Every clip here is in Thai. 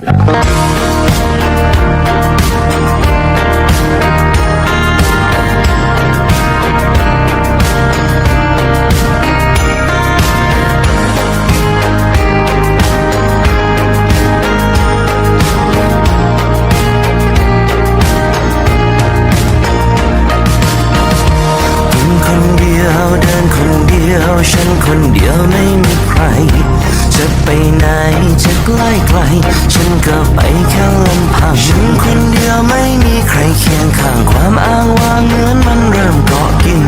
กิ ฉันคนเดียวไม่มีใคร จะไปไหนจะใกล้ไกล ฉันก็ไปแค่ลำพังฉันคนเดียวไม่มีใครเคียงข้างความอ้างว้างเหมือนมันเริ่มเกาะกิน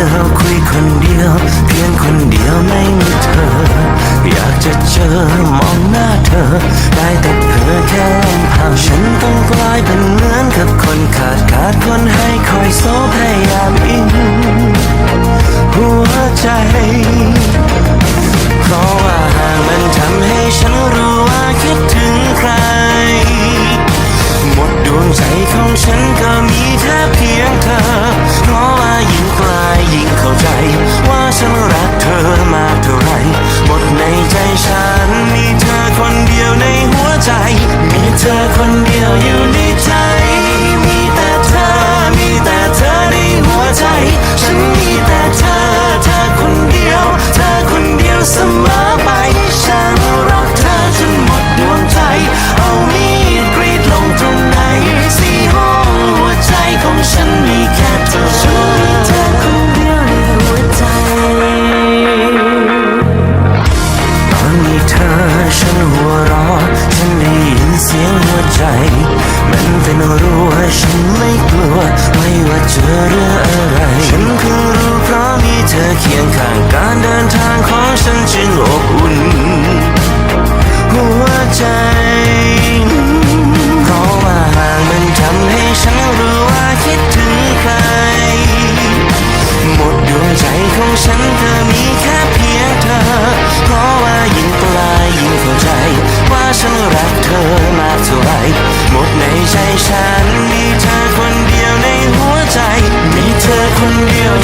ยว คุยคนเดียว เพียงคนเดียวไม่มีเธอ อยากจะเจอมองหน้าเธอ ได้แต่เพ้อแค่ลำพังฉันต้องกลายเป็นเหมือนกับคนขาดขาดคนให้คอยโซพยายามอิงหัวใจ ใจ มีเธอคนเดียวอยู่ในใจ เสียงหัวใจ มันเป็นรั้วฉันไม่กลัว ไม่ว่าเจอเรื่องอะไร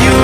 you.